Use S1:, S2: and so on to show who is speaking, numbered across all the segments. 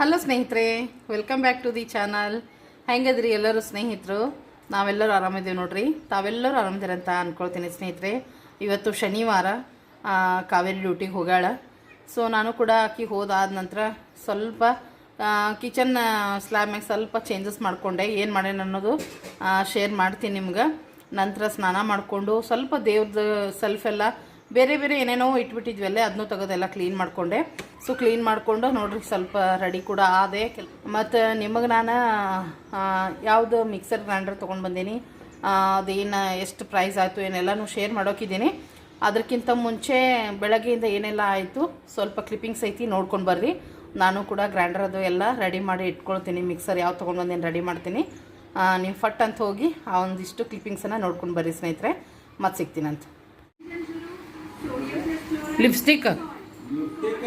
S1: Hello ಸ್ನೇಹಿತರೆ welcome back to the channel ಹೆಂಗದ್ರಿ ಎಲ್ಲರೂ ಸ್ನೇಹಿತರು? ನಾವೆಲ್ಲರೂ ಆರಾಮಿದ್ದೀವಿ ನೋಡ್ರಿ. ತಾವೆಲ್ಲರೂ ಆರಾಮಿದ್ದೀರ ಅಂತ ಅಂದ್ಕೊಳ್ತೀನಿ ಸ್ನೇಹಿತರೆ. ಇವತ್ತು ಶನಿವಾರ ಕಾವೇರಿ ಡ್ಯೂಟಿಗೆ ಹೋಗಾಳ ಸೊ ನಾನು ಕೂಡ ಆಕಿ ಹೋದಾದ ನಂತರ ಸ್ವಲ್ಪ ಕಿಚನ್ ಸ್ಲ್ಯಾಬ್ ಮ್ಯಾಗ ಸ್ವಲ್ಪ ಚೇಂಜಸ್ ಮಾಡಿಕೊಂಡೆ. ಏನು ಮಾಡೇನು ಅನ್ನೋದು ಶೇರ್ ಮಾಡ್ತೀನಿ ನಿಮ್ಗೆ. ನಂತರ ಸ್ನಾನ ಮಾಡಿಕೊಂಡು ಸ್ವಲ್ಪ ದೇವ್ರದ್ದು ಸೆಲ್ಫ್ ಎಲ್ಲ ಬೇರೆ ಬೇರೆ ಏನೇನೋ ಇಟ್ಬಿಟ್ಟಿದ್ವಿ ಅಲ್ಲೇ ಅದನ್ನೂ ತೆಗೆದೆಲ್ಲ ಕ್ಲೀನ್ ಮಾಡಿಕೊಂಡೆ. ಸೊ ಕ್ಲೀನ್ ಮಾಡಿಕೊಂಡು ನೋಡ್ರಿ, ಸ್ವಲ್ಪ ರೆಡಿ ಕೂಡ ಆದೆ. ಮತ್ತು ನಿಮಗೆ ನಾನು ಯಾವುದು ಮಿಕ್ಸರ್ ಗ್ರೈಂಡರ್ ತೊಗೊಂಡು ಬಂದೀನಿ ಅದೇನು, ಎಷ್ಟು ಪ್ರೈಸ್ ಆಯಿತು, ಏನೆಲ್ಲನೂ ಶೇರ್ ಮಾಡೋಕ್ಕಿದ್ದೀನಿ ಅದಕ್ಕಿಂತ ಮುಂಚೆ ಬೆಳಗ್ಗೆಯಿಂದ ಏನೆಲ್ಲ ಆಯಿತು, ಸ್ವಲ್ಪ ಕ್ಲಿಪ್ಪಿಂಗ್ಸ್ ಐತಿ, ನೋಡ್ಕೊಂಡು ಬರ್ರಿ. ನಾನು ಕೂಡ ಗ್ರೈಂಡರ್ ಅದು ಎಲ್ಲ ರೆಡಿ ಮಾಡಿ ಇಟ್ಕೊಳ್ತೀನಿ ಮಿಕ್ಸರ್ ಯಾವ ತೊಗೊಂಡು ಬಂದೇನು ರೆಡಿ ಮಾಡ್ತೀನಿ. ನೀವು ಫಟ್ ಅಂತ ಹೋಗಿ ಆ ಒಂದಿಷ್ಟು ಕ್ಲಿಪ್ಪಿಂಗ್ಸನ್ನು ನೋಡ್ಕೊಂಡು ಬರ್ರಿ ಸ್ನೇಹಿತರೆ. ಮತ್ತೆ ಸಿಗ್ತೀನಂತ. ಲಿಪ್ಸ್ಟಿಕ್
S2: ಲಿಪ್ಟಿಕ್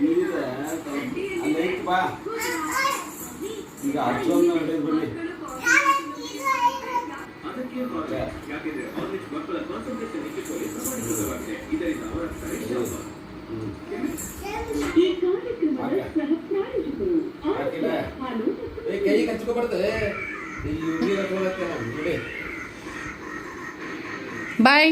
S2: ನೀರು ಅಲ್ಲಿ ಐತಿ ಬಾ. ಈಗ ಹಚ್ಚೋನ್ನ ಹಿಡಿದು ಬನ್ನಿ
S3: ಕೈ ಕಚ್ಕೊಬಾರ್ದು ಈ ನೀರು ಹಚ್ಕೊಳಕ್ಕೆ ನೋಡಿ
S1: ಬಾಯ್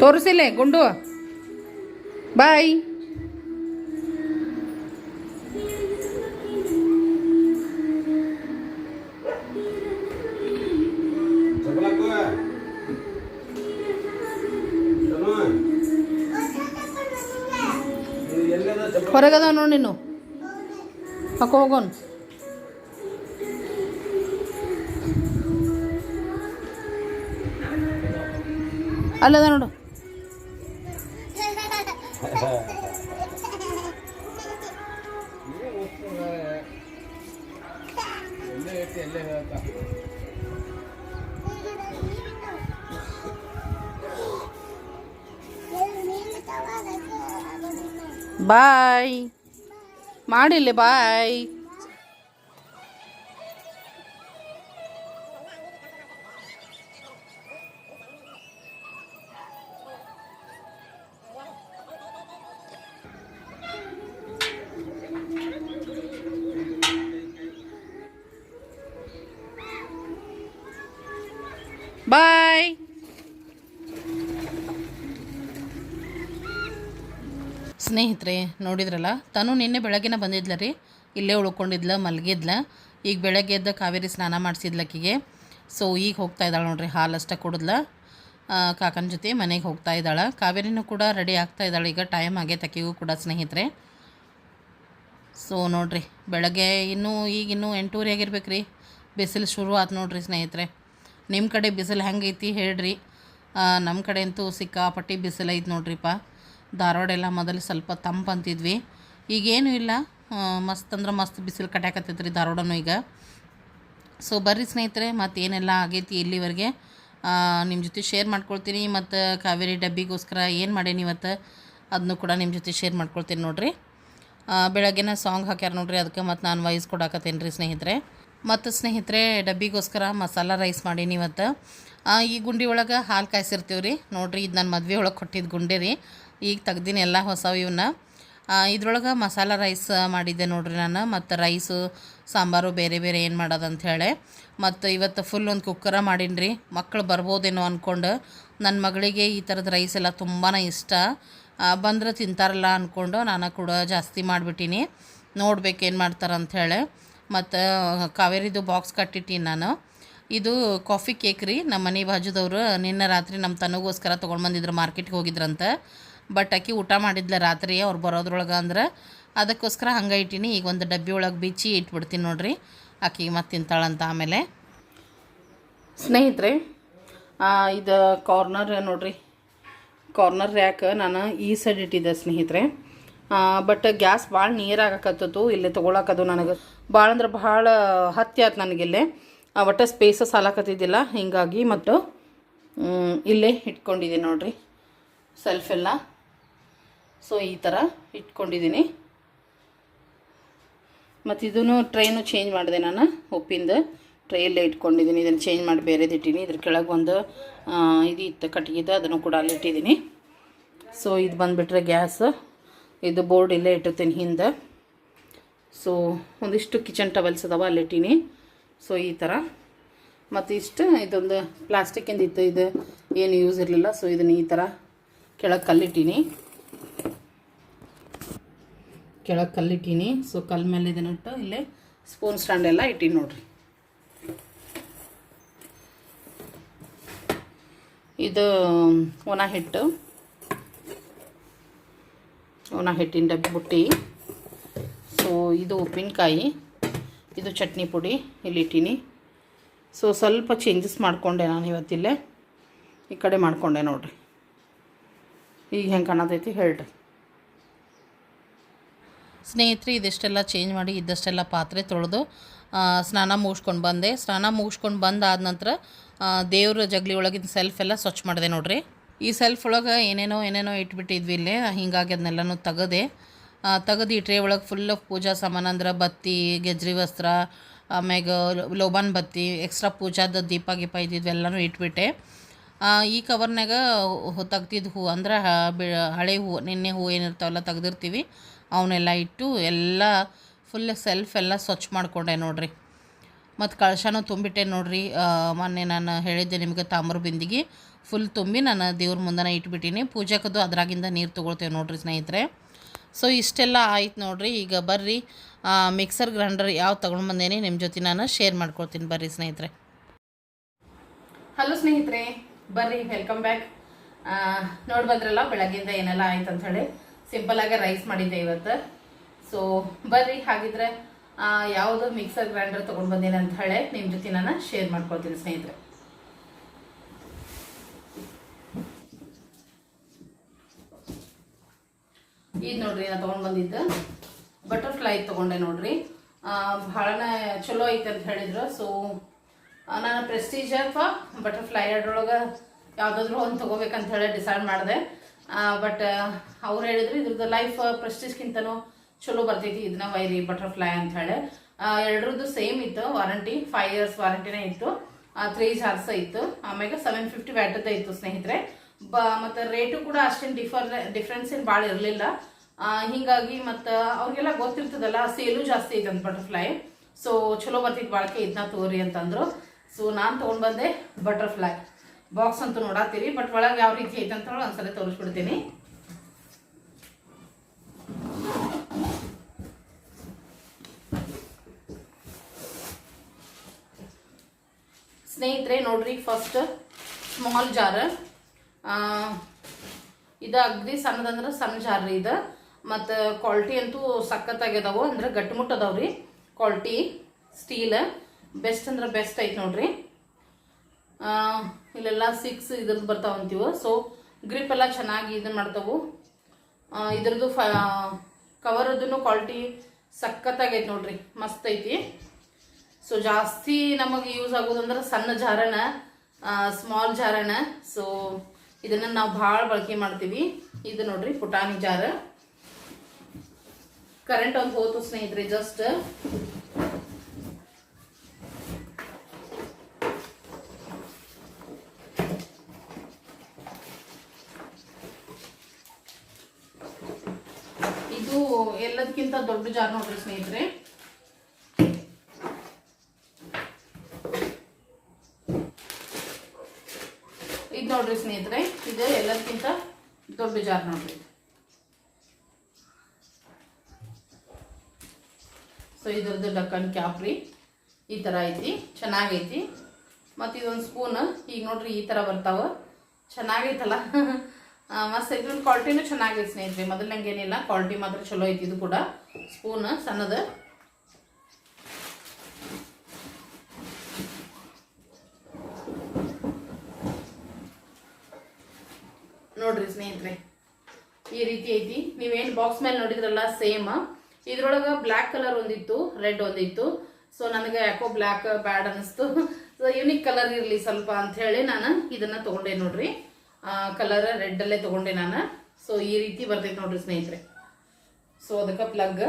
S1: ತೋರಿಸಿಲ್ಲ ಗುಂಡು. ಬಾಯ್. ಹೊರಗದ ನೋಡಿ ನೀನು. ಹಾಕೋ ಹೋಗೋನ್. ಅಲ್ಲದ ನೋಡು. ಬಾಯ್. ಮಾಡಿಲ್ಲ ಬಾಯ್. ಸ್ನೇಹಿತರೆ, ನೋಡಿದ್ರಲ್ಲ? ತಾನು ನಿನ್ನೆ ಬೆಳಗ್ಗೆನ ಬಂದಿದ್ಲ ರೀ. ಇಲ್ಲೇ ಉಳ್ಕೊಂಡಿದ್ಲ, ಮಲಗಿದ್ಲ. ಈಗ ಬೆಳಗ್ಗೆ ಎದ್ದ ಕಾವೇರಿ ಸ್ನಾನ ಮಾಡಿಸಿದ್ಲಕ್ಕಿಗೆ ಸೊ ಈಗ ಹೋಗ್ತಾ ಇದ್ದಾಳೆ ನೋಡ್ರಿ, ಹಾಲು ಅಷ್ಟೇ ಕುಡಿದ್ಲ. ಕಾಕನ ಜೊತೆ ಮನೆಗೆ ಹೋಗ್ತಾ ಇದ್ದಾಳೆ. ಕಾವೇರಿನೂ ಕೂಡ ರೆಡಿ ಆಗ್ತಾ ಇದ್ದಾಳೆ. ಈಗ ಟೈಮ್ ಆಗೈತೆ ಆಕೆಗೂ ಕೂಡ ಸ್ನೇಹಿತರೆ. ಸೊ ನೋಡ್ರಿ, ಬೆಳಗ್ಗೆ ಇನ್ನೂ ಈಗ ಇನ್ನೂ ಎಂಟೂರಿ ಆಗಿರ್ಬೇಕು ರೀ. ಬಿಸಿಲು ಶುರು ಆತು ನೋಡ್ರಿ ಸ್ನೇಹಿತರೆ. ನಿಮ್ಮ ಕಡೆ ಬಿಸಿಲು ಹೆಂಗೈತಿ ಹೇಳ್ರಿ. ನಮ್ಮ ಕಡೆ ಅಂತೂ ಸಿಕ್ಕಾಪಟ್ಟಿ ಬಿಸಿಲು ಐತೆ ನೋಡ್ರಿಪ್ಪ ಧಾರವಾಡ ಎಲ್ಲ ಮೊದಲು ಸ್ವಲ್ಪ ತಂಪಂತಿದ್ವಿ ಈಗೇನು ಇಲ್ಲ. ಮಸ್ತ್ ಅಂದ್ರೆ ಮಸ್ತ್ ಬಿಸಿಲು ಕಟ್ಯಾಕತ್ತೈತೆ ರೀ ಧಾರವಾಡನೂ ಈಗ. ಸೊ ಬರ್ರಿ ಸ್ನೇಹಿತರೆ ಮತ್ತು ಏನೆಲ್ಲ ಆಗೈತಿ ಇಲ್ಲಿವರೆಗೆ. ನಿಮ್ಮ ಜೊತೆ ಶೇರ್ ಮಾಡ್ಕೊಳ್ತೀನಿ ಮತ್ತು ಕಾವೇರಿ ಡಬ್ಬಿಗೋಸ್ಕರ ಏನು ಮಾಡೇನಿ ಇವತ್ತು ಅದನ್ನು ಕೂಡ ನಿಮ್ಮ ಜೊತೆ ಶೇರ್ ಮಾಡ್ಕೊಳ್ತೀನಿ ನೋಡಿರಿ. ಬೆಳಗ್ಗೆನ ಸಾಂಗ್ ಹಾಕ್ಯಾರ ನೋಡ್ರಿ, ಅದಕ್ಕೆ ಮತ್ತು ನಾನು ವಾಯ್ಸ್ ಕೊಡಾಕತ್ತೇನೆ ರೀ ಸ್ನೇಹಿತರೆ. ಮತ್ತು ಸ್ನೇಹಿತರೆ, ಡಬ್ಬಿಗೋಸ್ಕರ ಮಸಾಲ ರೈಸ್ ಮಾಡೀನಿ ಇವತ್ತು. ಈ ಗುಂಡಿ ಒಳಗೆ ಹಾಲು ಕಾಯಿಸಿರ್ತೀವಿ ರೀ ನೋಡಿರಿ ಇದು ನಾನು ಮದುವೆ ಒಳಗೆ ಕೊಟ್ಟಿದ್ದು ಗುಂಡಿ ರೀ. ಈಗ ತೆಗ್ದೀನಿ ಎಲ್ಲ ಹೊಸವು ಇವನ್ನ ಇದ್ರೊಳಗೆ ಮಸಾಲ ರೈಸ್ ಮಾಡಿದ್ದೆ ನೋಡ್ರಿ ನಾನು. ಮತ್ತು ರೈಸು, ಸಾಂಬಾರು ಬೇರೆ ಬೇರೆ ಏನು ಮಾಡೋದು ಅಂತ ಹೇಳಿ. ಮತ್ತು ಇವತ್ತು ಫುಲ್ ಒಂದು ಕುಕ್ಕರ ಮಾಡೀನಿ ಮಕ್ಕಳು ಬರ್ಬೋದೇನೋ ಅಂದ್ಕೊಂಡು ನನ್ನ ಮಗಳಿಗೆ ಈ ಥರದ ರೈಸ್ ಎಲ್ಲ ತುಂಬಾ ಇಷ್ಟ. ಬಂದರೆ ಬಂದ್ರೆ ತಿಂತಾರಲ್ಲ ಅಂದ್ಕೊಂಡು ನಾನು ಕೂಡ ಜಾಸ್ತಿ ಮಾಡಿಬಿಟ್ಟಿನಿ. ನೋಡ್ಬೇಕು ಏನು ಮಾಡ್ತಾರೆ ಅಂಥೇಳಿ ಮತ್ತು ಕಾವೇರಿದು ಬಾಕ್ಸ್ ಕಟ್ಟಿಟ್ಟೀನಿ ನಾನು. ಇದು ಕಾಫಿ ಕೇಕ್ ರೀ. ನಮ್ಮ ಮನೆ ಬಾಜುದವರು ನಿನ್ನೆ ರಾತ್ರಿ ನಮ್ಮ ತನಗೋಸ್ಕರ ತೊಗೊಂಡು ಬಂದಿದ್ರು, ಮಾರ್ಕೆಟ್ಗೆ ಹೋಗಿದ್ರಂತೆ. ಬಟ್ ಆಕಿ ಊಟ ಮಾಡಿದ್ಲ ರಾತ್ರಿ, ಅವ್ರು ಬರೋದ್ರೊಳಗೆ ಅಂದ್ರೆ ಅದಕ್ಕೋಸ್ಕರ ಹಂಗೆ ಇಟ್ಟೀನಿ. ಈಗ ಒಂದು ಡಬ್ಬಿ ಒಳಗೆ ಬಿಚ್ಚಿ ಇಟ್ಬಿಡ್ತೀನಿ ನೋಡ್ರಿ. ಆಕಿಗೆ ಮತ್ತೆ ತಿಂತಾಳಂತ ಆಮೇಲೆ. ಸ್ನೇಹಿತರೆ ಇದು ಕಾರ್ನರ್ ನೋಡ್ರಿ. ಕಾರ್ನರ್ ರ್ಯಾಕ್ ನಾನು ಈ ಸೈಡ್ ಇಟ್ಟಿದ್ದೆ ಸ್ನೇಹಿತರೆ. ಬಟ್ ಗ್ಯಾಸ್ ಭಾಳ ನೀರಾಗಕತ್ತತು ಇಲ್ಲೇ ತೊಗೊಳಕದು ನನಗೆ. ಭಾಳ ಅಂದ್ರೆ ಭಾಳ ಹತ್ತಿ ಆಯ್ತು ನನಗಿಲ್ಲೇ ಒಟ್ಟು ಸ್ಪೇಸಸ್ ಸಾಲಕತ್ತಿದ್ದಿಲ್ಲ, ಹೀಗಾಗಿ ಮತ್ತು ಇಲ್ಲೇ ಇಟ್ಕೊಂಡಿದ್ದೀನಿ ನೋಡ್ರಿ. ಸೆಲ್ಫ್ ಎಲ್ಲ. ಸೊ ಈ ಥರ ಇಟ್ಕೊಂಡಿದ್ದೀನಿ. ಮತ್ತು ಇದನ್ನು ಟ್ರೈನು ಚೇಂಜ್ ಮಾಡಿದೆ ನಾನು, ಉಪ್ಪಿಂದ ಟ್ರೈಯಲ್ಲೇ ಇಟ್ಕೊಂಡಿದ್ದೀನಿ. ಇದನ್ನು ಚೇಂಜ್ ಮಾಡಿ ಬೇರೆದು ಇಟ್ಟೀನಿ. ಇದ್ರ ಕೆಳಗೆ ಒಂದು ಇದು ಇತ್ತು ಕಟ್ಟಿಗೆದು ಅದನ್ನು ಕೂಡ ಅಲ್ಲಿ ಇಟ್ಟಿದ್ದೀನಿ. ಸೊ ಇದು ಬಂದುಬಿಟ್ರೆ ಗ್ಯಾಸ್. ಇದು ಬೋರ್ಡ್ ಇಲ್ಲೇ ಇಟ್ಟಿರ್ತೀನಿ ಹಿಂದೆ. ಸೊ ಒಂದಿಷ್ಟು ಕಿಚನ್ ಟವೆಲ್ಸ್ ಅದಾವ, ಅಲ್ಲಿ ಇಟ್ಟೀನಿ. ಸೊ ಈ ಥರ ಮತ್ತು ಇಷ್ಟು, ಇದೊಂದು ಪ್ಲಾಸ್ಟಿಕ್ಕಿಂದ ಇತ್ತು. ಇದು ಏನು ಯೂಸ್ ಇರಲಿಲ್ಲ. ಸೊ ಇದನ್ನು ಈ ಥರ ಕೆಳಗೆ ಕಲ್ಲಿಟ್ಟೀನಿ. ಕೆಳಗೆ ಕಲ್ಲಿಟ್ಟೀನಿ. ಸೊ ಕಲ್ ಮೇಲೆ ಇದನ್ನಿಟ್ಟು ಇಲ್ಲೇ ಸ್ಪೂನ್ ಸ್ಟ್ಯಾಂಡ್ ಎಲ್ಲ ಇಟ್ಟೀನಿ ನೋಡ್ರಿ. ಇದು ಒಣ ಹಿಟ್ಟು. ಒಣ ಹಿಟ್ಟಿನ ಡಬ್ಬಿ ಬುಟ್ಟಿ. ಸೊ ಇದು ಉಪ್ಪಿನಕಾಯಿ. ಇದು ಚಟ್ನಿ ಪುಡಿ ಇಲ್ಲಿ ಇಟ್ಟೀನಿ. ಸೊ ಸ್ವಲ್ಪ ಚೇಂಜಸ್ ಮಾಡಿಕೊಂಡೆ ನಾನು ಇವತ್ತಿಲ್ಲೇ. ಈ ಕಡೆ ಮಾಡಿಕೊಂಡೆ ನೋಡ್ರಿ. ಈಗ ಹೆಂಗೆ ಕಾಣತೈತಿ ಹೇಳ್ರಿ. ಸ್ನೇಹಿತರೆ, ಇದಿಷ್ಟೆಲ್ಲ ಚೇಂಜ್ ಮಾಡಿ, ಇದ್ದಷ್ಟೆಲ್ಲ ಪಾತ್ರೆ ತೊಳೆದು ಸ್ನಾನ ಮುಗಿಸ್ಕೊಂಡು ಬಂದೆ. ಸ್ನಾನ ಮುಗಿಸ್ಕೊಂಡು ಬಂದಾದ ನಂತರ ದೇವ್ರ ಜಗಲಿ ಒಳಗಿನ ಸೆಲ್ಫ್ ಎಲ್ಲ ಸ್ವಚ್ಛ ಮಾಡಿದೆ ನೋಡ್ರಿ. ಈ ಸೆಲ್ಫ್ ಒಳಗೆ ಏನೇನೋ ಏನೇನೋ ಇಟ್ಬಿಟ್ಟಿದ್ವಿ ಇಲ್ಲೇ, ಹಿಂಗಾಗಿ ಅದನ್ನೆಲ್ಲನೂ ತೆಗೆದೆ. ತೆಗೆದು ಈ ಟ್ರೇ ಒಳಗೆ ಫುಲ್ ಪೂಜಾ ಸಾಮಾನು ಅಂದ್ರೆ ಬತ್ತಿ, ಗೆಜ್ರಿ ವಸ್ತ್ರ, ಆಮ್ಯಾಗ ಲೋಬಾನ್ ಬತ್ತಿ ಎಕ್ಸ್ಟ್ರಾ ಪೂಜಾದ ದೀಪ ಗೀಪ ಇದ್ದಿದ್ವೆಲ್ಲನೂ ಇಟ್ಬಿಟ್ಟೆ. ಈ ಕವರ್ನಾಗ ತೆಗ್ದಿದ್ದ ಹೂ ಅಂದ್ರೆ ಹಳೆ ಹೂ, ನಿನ್ನೆ ಹೂ ಏನಿರ್ತಾವಲ್ಲ ತೆಗ್ದಿರ್ತೀವಿ ಅವನ್ನೆಲ್ಲ ಇಟ್ಟು ಎಲ್ಲ ಫುಲ್ ಸೆಲ್ಫ್ ಎಲ್ಲ ಸ್ವಚ್ಛ ಮಾಡಿಕೊಂಡೆ ನೋಡಿರಿ. ಮತ್ತು ಕಳಶನೂ ತುಂಬಿಟ್ಟೆ ನೋಡಿರಿ. ಮೊನ್ನೆ ನಾನು ಹೇಳಿದ್ದೆ ನಿಮಗೆ ತಾಮ್ರ ಬಿಂದಿಗೆ ಫುಲ್ ತುಂಬಿ ನಾನು ದೇವ್ರ ಮುಂದನೇ ಇಟ್ಬಿಟ್ಟೀನಿ. ಪೂಜೆಗದು ಅದ್ರಾಗಿಂದ ನೀರು ತೊಗೊಳ್ತೇವೆ ನೋಡಿರಿ ಸ್ನೇಹಿತರೆ. ಸೊ ಇಷ್ಟೆಲ್ಲ ಆಯ್ತು ನೋಡಿರಿ. ಈಗ ಬರ್ರಿ. ಮಿಕ್ಸರ್ ಗ್ರೈಂಡರ್ ಯಾವ ತೊಗೊಂಡು ಬಂದೇನಿ ನಿಮ್ಮ ಜೊತೆ ನಾನು ಶೇರ್ ಮಾಡ್ಕೊಳ್ತೀನಿ ಬರ್ರಿ ಸ್ನೇಹಿತರೆ. ಹಲೋ ಸ್ನೇಹಿತರೆ. ಬರ್ರಿ ವೆಲ್ಕಮ್ ಬ್ಯಾಕ್ ನೋಡಿ ಬಂದ್ರಲ್ಲ, ಬೆಳಗ್ಗೆಯಿಂದ ಏನೆಲ್ಲ ಆಯ್ತು ಅಂತ ಹೇಳಿ. ಸಿಂಪಲ್ ಆಗಿ ರೈಸ್ ಮಾಡಿದ್ದೆ ಇವತ್ತು. ಸೊ ಬರ್ರಿ, ಹಾಗಿದ್ರೆ ಯಾವುದು ಮಿಕ್ಸರ್ ಗ್ರೈಂಡರ್ ತೊಗೊಂಡು ಬಂದೇನೆ ಅಂತ ಹೇಳಿ ನಿಮ್ಮ ಜೊತೆ ನಾನು ಶೇರ್ ಮಾಡ್ಕೊಳ್ತೀನಿ ಸ್ನೇಹಿತರೆ. ಇದು ನೋಡ್ರಿ, ನಾ ತೊಗೊಂಡು ಬಂದಿದ್ದು. ಬಟರ್ಫ್ಲೈ ತೊಗೊಂಡೆ ನೋಡ್ರಿ. ಭಾಳನ ಚಲೋ ಐತೆ ಅಂತ ಹೇಳಿದ್ರು. ಸೊ ನಾನು ಪ್ರೆಸ್ಟೀಜ್ ಅಥವಾ ಬಟರ್ಫ್ಲೈ ಎರಡರೊಳಗೆ ಯಾವುದಾದ್ರೂ ಒಂದು ತೊಗೋಬೇಕಂತ ಹೇಳಿ ಡಿಸೈಡ್ ಮಾಡಿದೆ. ಬಟ್ ಅವ್ರು ಹೇಳಿದ್ರು ಇದ್ರದ್ದು ಲೈಫ್ ಪ್ರೆಸ್ಟೀಜ್ಗಿಂತನೂ ಚಲೋ ಬರ್ತೈತಿ ಇದನ್ನ ವೈರಿ ಬಟರ್ಫ್ಲೈ ಅಂತ ಹೇಳಿ. ಎರಡರದ್ದು ಸೇಮ್ ಇತ್ತು ವಾರಂಟಿ ಫೈವ್ ಇಯರ್ಸ್ ವಾರಂಟಿನೇ ಇತ್ತು. ತ್ರೀ ಜಾರ್ಸ ಇತ್ತು. ಆಮೇಲೆ ಸೆವೆನ್ ಫಿಫ್ಟಿ ವ್ಯಾಟದ ಇತ್ತು ಸ್ನೇಹಿತರೆ. ಬ, ಮತ್ತು ರೇಟು ಕೂಡ ಅಷ್ಟೇನು ಡಿಫರ್ ಡಿಫ್ರೆನ್ಸ್ ಏನು ಭಾಳ ಇರಲಿಲ್ಲ. ಹೀಗಾಗಿ ಮತ್ತು ಅವ್ರಿಗೆಲ್ಲ ಗೊತ್ತಿರ್ತದಲ್ಲ, ಸೇಲು ಜಾಸ್ತಿ ಐತೆ ಅಂತ ಬಟರ್ಫ್ಲೈ ಸೊ ಚಲೋ ಬರ್ತೈತಿ ಬಾಳ್ಕೆ ಇದನ್ನ ತೋರಿ ಅಂತಂದ್ರು. ಸೊ ನಾನು ತೊಗೊಂಡು ಬಂದೆ ಬಟರ್ಫ್ಲೈ ಬಾಕ್ಸ್ ಅಂತೂ ನೋಡತ್ತೀರಿ ಬಟ್ ಒಳಗೆ ಯಾವ ರೀತಿ ಐತೆ ಅಂತ ಹೇಳಿ ಒಂದ್ಸಲ ತೋರಿಸ್ಬಿಡ್ತೀನಿ. ಸ್ನೇಹಿತರೆ, ನೋಡ್ರಿ ಫಸ್ಟ್ ಸ್ಮಾಲ್ ಜಾರ್ ಇದು ಅಗ್ದಿ ಸಣ್ಣದಂದ್ರೆ ಸಣ್ಣ ಜಾರ್ ರೀ ಇದು. ಮತ್ತು ಕ್ವಾಲ್ಟಿ ಅಂತೂ ಸಖತ್ತಾಗ್ಯದವು, ಅಂದ್ರೆ ಗಟ್ಟಿಮುಟ್ಟದವು ರೀ ಕ್ವಾಲ್ಟಿ ಸ್ಟೀಲ್ ಬೆಸ್ಟ್ ಅಂದ್ರೆ ಬೆಸ್ಟ್ ಐತೆ ನೋಡ್ರಿ. ಇಲ್ಲೆಲ್ಲ ಸಿಕ್ಸ್ ಇದ್ರದ್ದು ಬರ್ತಾವ ಅಂತೀವ. ಸೊ ಗ್ರಿಪ್ ಎಲ್ಲ ಚೆನ್ನಾಗಿ ಇದನ್ನ ಮಾಡ್ತಾವು. ಇದ್ರದ್ದು ಫ ಕವರದ್ದು ಕ್ವಾಲಿಟಿ ಸಖತ್ತಾಗೈತೆ ನೋಡ್ರಿ. ಮಸ್ತ್ ಐತಿ. ಸೊ ಜಾಸ್ತಿ ನಮಗೆ ಯೂಸ್ ಆಗೋದಂದ್ರೆ ಸಣ್ಣ ಜಾರಣ ಸ್ಮಾಲ್ ಜಾರಣ. ಸೊ ಇದನ್ನ ನಾವು ಭಾಳ ಬಳಕೆ ಮಾಡ್ತೀವಿ. ಇದು ನೋಡ್ರಿ ಪುಟಾಣಿ ಜಾರ. ಕರೆಂಟ್ ಒಂದು ಹೋತು ಸ್ನೇಹಿತರೆ ಜಸ್ಟ್ ಇದು ಎಲ್ಲದಕ್ಕಿಂತ ದೊಡ್ಡ ಜಾರ್ ನೋಡ್ರಿ ಸ್ನೇಹಿತರೆ. ಇದು ನೋಡ್ರಿ ಸ್ನೇಹಿತರೆ, ಇದು ಎಲ್ಲದಕ್ಕಿಂತ ದೊಡ್ಡ ಜಾರ್ ನೋಡ್ರಿ. ಸೊ ಇದ್ರದ್ದು ಡಕ್ಕನ್ ಕ್ಯಾಪ್ ರೀ. ಈ ಥರ ಐತಿ, ಚೆನ್ನಾಗೈತಿ. ಮತ್ತು ಇದೊಂದು ಸ್ಪೂನ್ ಈಗ ನೋಡ್ರಿ ಈ ಥರ ಬರ್ತಾವ. ಚೆನ್ನಾಗೈತಲ್ಲ? ಮಸ್ತ್ ಐತಿ ಕ್ವಾಲಿಟಿನೂ ಚೆನ್ನಾಗಿದೆ ಸ್ನೇಹಿತರೆ. ಮೊದಲಂಗೆ ಏನಿಲ್ಲ ಕ್ವಾಲಿಟಿ ಮಾತ್ರ ಚಲೋ ಐತಿ ಇದು ಕೂಡ. ಸ್ಪೂನ್ ಸಣ್ಣದ. ನೋಡ್ರಿ ಸ್ನೇಹಿತರೆ, ಈ ರೀತಿ ಐತಿ. ನೀವೇನು ಬಾಕ್ಸ್ ಮೇಲೆ ನೋಡಿದ್ರಲ್ಲ ಸೇಮ್ ಇದ್ರೊಳಗೆ ಬ್ಲ್ಯಾಕ್ ಕಲರ್ ಒಂದಿತ್ತು ರೆಡ್ ಒಂದಿತ್ತು. ಸೊ ನನಗೆ ಯಾಕೋ ಬ್ಲ್ಯಾಕ್ ಬ್ಯಾಡ್ ಅನಿಸ್ತು. ಸೊ ಯುನಿಕ್ ಕಲರ್ ಇರಲಿ ಸ್ವಲ್ಪ ಅಂತ ಹೇಳಿ ನಾನು ಇದನ್ನ ತಗೊಂಡೆ ನೋಡ್ರಿ. ಕಲರ್ ರೆಡ್ ಅಲ್ಲೇ ತಗೊಂಡೆ ನಾನು. ಸೊ ಈ ರೀತಿ ಬರ್ತೈತೆ ನೋಡ್ರಿ ಸ್ನೇಹಿತರೆ. ಸೊ ಅದಕ್ಕೆ ಪ್ಲಗ್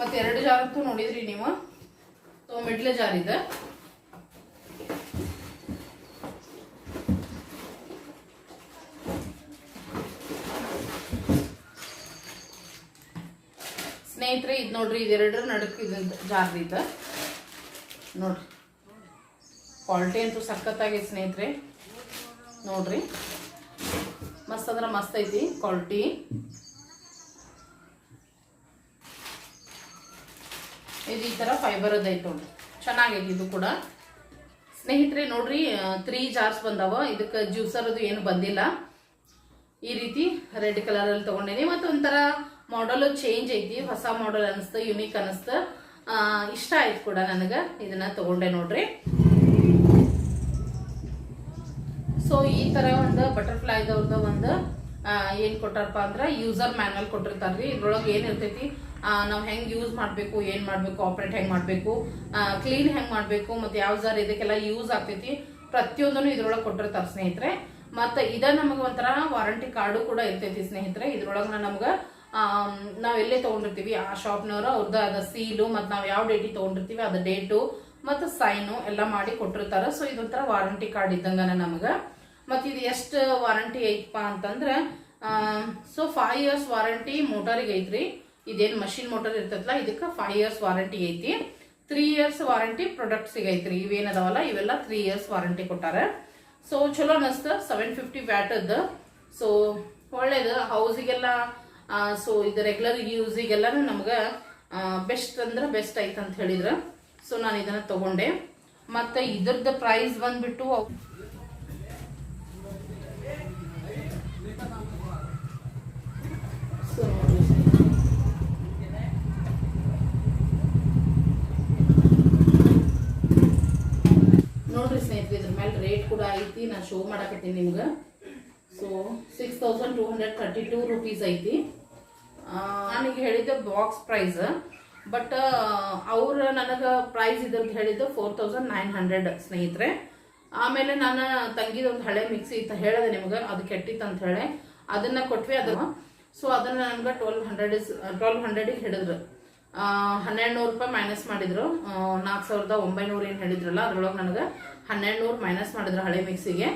S1: ಮತ್ತೆ ಎರಡು ಜಾರ್ ಅಂತೂ ನೋಡಿದ್ರಿ ನೀವು. ಸೊ ಮಿಡ್ಲೆ ಜಾರ್ ಇದೆ. ಸ್ನೇಹಿತರೆ, ಇದು ನೋಡ್ರಿ ಇದೆರಡರ ಇದು ಜಾರ್ ಇದೆ. ನೋಡ್ರಿ. ಕ್ವಾಲಿಟಿ ಅಂತೂ ಸಖತ್ತಾಗಿ ಸ್ನೇಹಿತರೆ. ನೋಡ್ರಿ. ಮಸ್ತ್ ಅಂದ್ರೆ ಮಸ್ತ್ ಐತಿ ಕ್ವಾಲಿಟಿ. ಇದು ಈ ಥರ ಫೈಬರ್ ಐತೆ ನೋಡ್ರಿ. ಚೆನ್ನಾಗೈತಿ ಇದು ಕೂಡ. ಸ್ನೇಹಿತರೆ, ನೋಡ್ರಿ ತ್ರೀ ಜಾರ್ಸ್ ಬಂದಾವ. ಇದಕ್ಕೆ ಜ್ಯೂಸರ್ ಅದು ಏನು ಬಂದಿಲ್ಲ. ಈ ರೀತಿ ರೆಡ್ ಕಲರ್ ಅಲ್ಲಿ ತಗೊಂಡೇನಿ. ಮತ್ತೆ ಒಂಥರ ಮಾಡಲ್ ಚೇಂಜ್ ಐತಿ. ಹೊಸ ಮಾಡಲ್ ಅನಿಸ್ತ ಯುನೀಕ್ ಅನಿಸ್ತ. ಇಷ್ಟ ಆಯ್ತು ಕೂಡ ನನಗೆ. ಇದನ್ನ ತಗೊಂಡೆ ನೋಡ್ರಿ. ಸೊ ಈ ತರ ಒಂದು ಬಟರ್ಫ್ಲೈದವ್ರದ ಒಂದು ಏನ್ ಕೊಟ್ಟಾರಪ್ಪ ಅಂದ್ರೆ ಯೂಸರ್ ಮ್ಯಾನ್ಯಲ್ ಕೊಟ್ಟಿರ್ತಾರ್ರಿ. ಇದ್ರೊಳಗೆ ಏನ್ ಇರ್ತೈತಿ? ನಾವು ಹೆಂಗ್ ಯೂಸ್ ಮಾಡ್ಬೇಕು, ಏನ್ ಮಾಡ್ಬೇಕು ಆಪರೇಟ್ ಹೆಂಗ್ ಮಾಡ್ಬೇಕು ಕ್ಲೀನ್ ಹೆಂಗ್ ಮಾಡ್ಬೇಕು, ಮತ್ತೆ ಯಾವ ಜಾರ್ ಇದಕ್ಕೆಲ್ಲ ಯೂಸ್ ಆಗ್ತೈತಿ, ಪ್ರತಿಯೊಂದನ್ನು ಇದ್ರೊಳಗೆ ಕೊಟ್ಟಿರ್ತಾರ ಸ್ನೇಹಿತರೆ. ಮತ್ತೆ ಇದ ನಮಗೆ ಒಂಥರ ವಾರಂಟಿ ಕಾರ್ಡು ಕೂಡ ಇರ್ತೈತಿ ಸ್ನೇಹಿತರೆ. ಇದ್ರೊಳಗ ನಮ್ಗ ನಾವ್ ಎಲ್ಲೇ ತಗೊಂಡಿರ್ತೀವಿ. ಆ ಶಾಪ್ನವ್ರ ಅವ್ರದ್ದು ಅದ ಸೀಲು ಮತ್ತು ನಾವು ಯಾವ ಡೇಟಿಗೆ ತಗೊಂಡಿರ್ತೀವಿ, ಅದ ಡೇಟು ಮತ್ತು ಸೈನು ಎಲ್ಲ ಮಾಡಿ ಕೊಟ್ಟಿರ್ತಾರೆ. ಸೊ ಇದೊಂಥರ ವಾರಂಟಿ ಕಾರ್ಡ್ ಇದ್ದಂಗನ ನಮಗೆ. ಮತ್ತು ಇದು ಎಷ್ಟು ವಾರಂಟಿ ಐತಪ್ಪ ಅಂತಂದ್ರೆ ಸೊ ಫೈವ್ ಇಯರ್ಸ್ ವಾರಂಟಿ ಮೋಟರಿಗೆ ಐತ್ರಿ. ಇದೇನು ಮಷಿನ್ ಮೋಟರ್ ಇರ್ತೈತಲ್ಲ ಇದಕ್ಕೆ ಫೈವ್ ಇಯರ್ಸ್ ವಾರಂಟಿ ಐತಿ. ತ್ರೀ ಇಯರ್ಸ್ ವಾರಂಟಿ ಪ್ರಾಡಕ್ಟ್ಸಿಗೆ ಐತ್ರಿ. ಇವೇನದಾವಲ್ಲ, ಇವೆಲ್ಲ ತ್ರೀ ಇಯರ್ಸ್ ವಾರಂಟಿ ಕೊಟ್ಟಾರ. ಸೊ ಚಲೋ ಅನಸ್ತ. ಸೆವೆನ್ ಫಿಫ್ಟಿ ವ್ಯಾಟದ್ದು ಸೊ ಒಳ್ಳೇದು. ಹೌಸಿಗೆಲ್ಲ ಸೊ ಇದು ರೆಗ್ಯುಲರ್ ಯೂಸಿಗೆಲ್ಲನೂ ನಮ್ಗೆ ಬೆಸ್ಟ್ ಅಂದ್ರೆ ಬೆಸ್ಟ್ ಐತೆ ಅಂತ ಹೇಳಿದ್ರು. ಸೊ ನಾನು ಇದನ್ನ ತಗೊಂಡೆ. ಮತ್ತೆ ಇದ್ರದ್ದು ಪ್ರೈಸ್ ಬಂದ್ಬಿಟ್ಟು ನೋಡ್ರಿ ಸ್ನೇಹಿತರೆ, ಇದ್ರ ಮೇಲೆ ರೇಟ್ ಕೂಡ ಐತಿ. ನಾನು ಶೋ ಮಾಡಕತ್ತೀನಿ ನಿಮ್ಗೆ. So six thousand two hundred thirty two rupees ಐತಿ ನನಗೆ ಹೇಳಿದ್ದೆ ಬಾಕ್ಸ್ ಪ್ರೈಸ್ ಬಟ್ ಅವ್ರ ನನಗೆ ಪ್ರೈಸ್ ಇದ್ರದ್ದು ಹೇಳಿದ್ದು ಫೋರ್ ತೌಸಂಡ್ ನೈನ್ ಹಂಡ್ರೆಡ್ ಸ್ನೇಹಿತರೆ. ಆಮೇಲೆ ನಾನು ತಂಗಿದ ಒಂದು ಹಳೆ ಮಿಕ್ಸಿ ಇತ್ತು ಹೇಳಿದೆ ನಿಮ್ಗೆ, ಅದು ಕೆಟ್ಟಿತ್ತು ಅಂತ ಹೇಳಿ. ಅದನ್ನ ಕೊಟ್ವಿ ಅದು. ಸೊ ಅದನ್ನ ನನಗೆ ಟ್ವೆಲ್ ಹಂಡ್ರೆಡ್ ಟ್ವೆಲ್ವ್ ಹಂಡ್ರೆಡಿಗೆ ಹಿಡಿದ್ರು. ಹನ್ನೆರಡು ನೂರು ರೂಪಾಯಿ ಮೈನಸ್ ಮಾಡಿದ್ರು. ನಾಲ್ಕು ಸಾವಿರದ ಒಂಬೈನೂರು ಏನು ಹೇಳಿದ್ರಲ್ಲ, ಅದರೊಳಗೆ ನನಗೆ ಹನ್ನೆರಡು ನೂರು ಮೈನಸ್ ಮಾಡಿದ್ರು ಹಳೆ ಮಿಕ್ಸಿಗೆ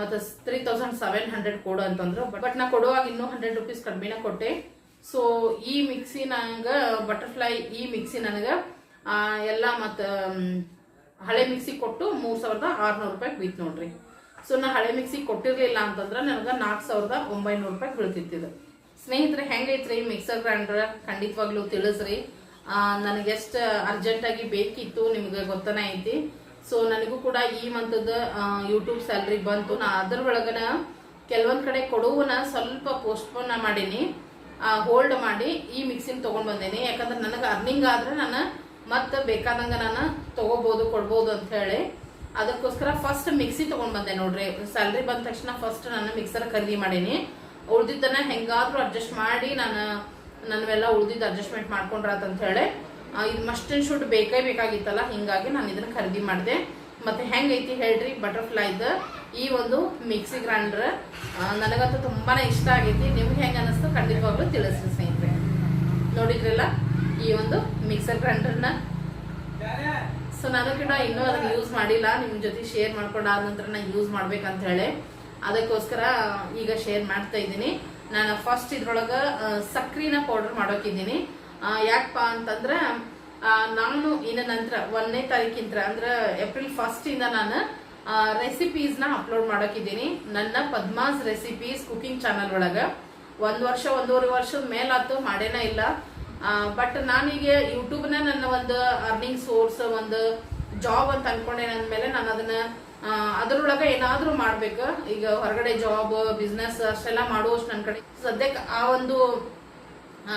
S1: ಮತ್ತು ತ್ರೀ ತೌಸಂಡ್ ಸೆವೆನ್ ಹಂಡ್ರೆಡ್ ಕೊಡು ಅಂತಂದ್ರು. ಬಟ್ ನಾ ಕೊಡುವಾಗ ಇನ್ನೂ ಹಂಡ್ರೆಡ್ ರುಪೀಸ್ ಕಡಿಮೆನ ಕೊಟ್ಟೆ. ಸೊ ಈ ಮಿಕ್ಸಿ ನಂಗೆ ಬಟರ್ಫ್ಲೈ ಈ ಮಿಕ್ಸಿ ನನಗೆ ಎಲ್ಲ ಮತ್ತು ಹಳೆ ಮಿಕ್ಸಿ ಕೊಟ್ಟು ಮೂರು ಸಾವಿರದ ಆರುನೂರು ರೂಪಾಯಿ ಬೀತ್ ನೋಡ್ರಿ. ಸೊ ನಾ ಹಳೆ ಮಿಕ್ಸಿ ಕೊಟ್ಟಿರಲಿಲ್ಲ ಅಂತಂದ್ರೆ ನನಗೆ ನಾಲ್ಕು ಸಾವಿರದ ಒಂಬೈನೂರು ರೂಪಾಯಿ ಬೀಳ್ತಿತ್ತಿದ್ದು ಸ್ನೇಹಿತರೆ, ಹೆಂಗೈತ್ರಿ ಮಿಕ್ಸರ್ ಗ್ರೈಂಡರ್ ಖಂಡಿತವಾಗ್ಲೂ ತಿಳಿಸ್ರಿ. ನನಗೆ ಎಷ್ಟು ಅರ್ಜೆಂಟಾಗಿ ಬೇಕಿತ್ತು ನಿಮ್ಗೆ ಗೊತ್ತನೇ ಐತಿ. ಸೊ ನನಗೂ ಕೂಡ ಈ ಮಂತದ ಯೂಟ್ಯೂಬ್ ಸ್ಯಾಲ್ರಿ ಬಂತು. ನಾ ಅದ್ರ ಒಳಗನ ಕೆಲವೊಂದ್ ಕಡೆ ಕೊಡುವನ ಸ್ವಲ್ಪ ಪೋಸ್ಟ್ಪೋನ್ ಮಾಡೀನಿ. ಹೋಲ್ಡ್ ಮಾಡಿ ಈ ಮಿಕ್ಸಿನ ತಗೊಂಡ್ ಬಂದೇನಿ. ಯಾಕಂದ್ರೆ ನನಗೆ ಅರ್ನಿಂಗ್ ಆದ್ರೆ ನಾನು ಮತ್ತೆ ಬೇಕಾದಂಗ ನಾನು ತಗೋಬಹುದು ಕೊಡ್ಬೋದು ಅಂತ ಹೇಳಿ. ಅದಕ್ಕೋಸ್ಕರ ಫಸ್ಟ್ ಮಿಕ್ಸಿ ತಗೊಂಡ್ ಬಂದೆ ನೋಡ್ರಿ. ಸ್ಯಾಲ್ರಿ ಬಂದ ತಕ್ಷಣ ಫಸ್ಟ್ ನಾನು ಮಿಕ್ಸರ್ ಖರೀದಿ ಮಾಡೇನಿ. ಉಳ್ದಿದ್ದನ್ನ ಹೆಂಗಾದ್ರೂ ಅಡ್ಜಸ್ಟ್ ಮಾಡಿ ನಾನು ನನ್ವೆಲ್ಲ ಉಳ್ದಿದ್ದು ಅಡ್ಜಸ್ಟ್ಮೆಂಟ್ ಮಾಡ್ಕೊಂಡ್ರಾತ್ ಅಂತ ಹೇಳಿ. ಇದು ಮಸ್ಟ್ ಶೂಟ್ ಬೇಕೇ ಬೇಕಾಗಿತ್ತಲ್ಲ, ಹಿಂಗಾಗಿ ನಾನು ಇದನ್ನ ಖರೀದಿ ಮಾಡಿದೆ. ಮತ್ತೆ ಹೆಂಗೈತಿ ಹೇಳ್ರಿ ಬಟರ್ಫ್ಲೈದ ಈ ಒಂದು ಮಿಕ್ಸಿ ಗ್ರೈಂಡರ್ ನನಗಂತೂ ತುಂಬಾ ಇಷ್ಟ ಆಗೈತಿ. ನಿಮ್ಗೆ ಹೆಂಗೆ ಅನ್ನಿಸ್ತು ಖಂಡಿತವಾಗ್ಲೂ ತಿಳಿಸ್ರಿ ಸ್ನೇಹಿತರೆ. ನೋಡಿದ್ರಲ್ಲ, ಈ ಒಂದು ಮಿಕ್ಸರ್ ಗ್ರೈಂಡರ್ನ? ಸೊ ನಾನು ಕೂಡ ಇನ್ನೂ ಅದನ್ನ ಯೂಸ್ ಮಾಡಿಲ್ಲ. ನಿಮ್ ಜೊತೆ ಶೇರ್ ಮಾಡ್ಕೊಂಡು ಆದ ನಂತರ ನಾನು ಯೂಸ್ ಮಾಡ್ಬೇಕಂತ ಹೇಳಿ ಅದಕ್ಕೋಸ್ಕರ, ಈಗ ಶೇರ್ ಮಾಡ್ತಾ ಇದ್ದೀನಿ. ನಾನು ಫಸ್ಟ್ ಇದ್ರೊಳಗೆ ಸಕ್ರಿನ ಪೌಡರ್ ಮಾಡೋಕಿದ್ದೀನಿ. ಯಾಕಪ್ಪ ಅಂತಂದ್ರೆ ನಾನು ಇನ್ನು ನಂತರ ಒಂದನೇ ತಾರೀಕಿಂತ ಅಂದ್ರೆ ಏಪ್ರಿಲ್ ಫಸ್ಟ್ ಇಂದ ನಾನು ರೆಸಿಪೀಸ್ನ ಅಪ್ಲೋಡ್ ಮಾಡೋಕಿದ್ದೀನಿ. ನನ್ನ ಪದ್ಮಾಸ್ ರೆಸಿಪೀಸ್ ಕುಕಿಂಗ್ ಚಾನಲ್ ಒಳಗೆ. ಒಂದು ವರ್ಷ, ಒಂದೂವರೆ ವರ್ಷದ ಮೇಲಾತು ಮಾಡೇನ ಇಲ್ಲ. ಬಟ್ ನಾನೀಗ ಯೂಟ್ಯೂಬ್ನ ನನ್ನ ಒಂದು ಅರ್ನಿಂಗ್ ಸೋರ್ಸ್ ಒಂದು ಜಾಬ್ ಅಂತ ಅನ್ಕೊಂಡೇನೆ ಅಂದಮೇಲೆ ನಾನು ಅದನ್ನ ಅದರೊಳಗೆ ಏನಾದರೂ ಮಾಡ್ಬೇಕು. ಈಗ ಹೊರಗಡೆ ಜಾಬ್ ಬಿಸ್ನೆಸ್ ಅಷ್ಟೆಲ್ಲ ಮಾಡುವಷ್ಟು ನನ್ನ ಕಡೆ ಸದ್ಯಕ್ಕೆ ಆ ಒಂದು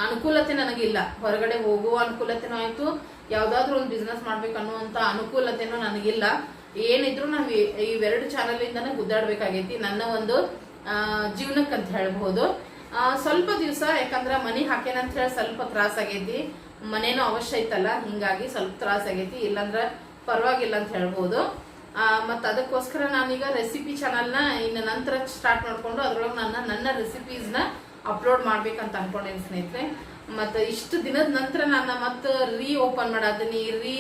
S1: ಅನುಕೂಲತೆ ನನಗಿಲ್ಲ. ಹೊರಗಡೆ ಹೋಗುವ ಅನುಕೂಲತೆನೂ ಆಯಿತು. ಯಾವುದಾದ್ರೂ ಒಂದು ಬಿಸ್ನೆಸ್ ಮಾಡ್ಬೇಕು ಅನ್ನುವಂತ ಅನುಕೂಲತೆನೂ ನನಗಿಲ್ಲ. ಏನಿದ್ರು ನಾವು ಇವೆರಡು ಚಾನಲ್ ಇಂದಾನೆ ಗುದ್ದಾಡ್ಬೇಕಾಗೈತಿ. ನನ್ನ ಒಂದು ಆ, ಜೀವನಕ್ಕೆ ಅಂತ ಹೇಳ್ಬಹುದು ಸ್ವಲ್ಪ ದಿವಸ ಯಾಕಂದ್ರೆ ಮನಿ ಹಾಕೇನಂತ ಹೇಳಿ ಸ್ವಲ್ಪ ತ್ರಾಸ ಆಗೈತಿ. ಮನೇನು ಅವಶ್ಯ ಐತಲ್ಲ ಹಿಂಗಾಗಿ ಸ್ವಲ್ಪ ತ್ರಾಸ ಆಗೈತಿ. ಇಲ್ಲಾಂದ್ರೆ ಪರವಾಗಿಲ್ಲ ಅಂತ ಹೇಳ್ಬೋದು ಮತ್ತು ಅದಕ್ಕೋಸ್ಕರ ನಾನೀಗ ರೆಸಿಪಿ ಚಾನಲ್ನ ಇನ್ನು ನಂತರ ಸ್ಟಾರ್ಟ್ ಮಾಡಿಕೊಂಡು ಅದ್ರೊಳಗೆ ನನ್ನ ನನ್ನ ರೆಸಿಪೀಸ್ನ ಅಪ್ಲೋಡ್ ಮಾಡ್ಬೇಕಂತ ಅನ್ಕೊಂಡೇನಿ ಸ್ನೇಹಿತರೆ. ಮತ್ತು ಇಷ್ಟು ದಿನದ ನಂತರ ನಾನು ಮತ್ತೆ ರೀ ಓಪನ್ ಮಾಡಾತೀನಿ ರೀ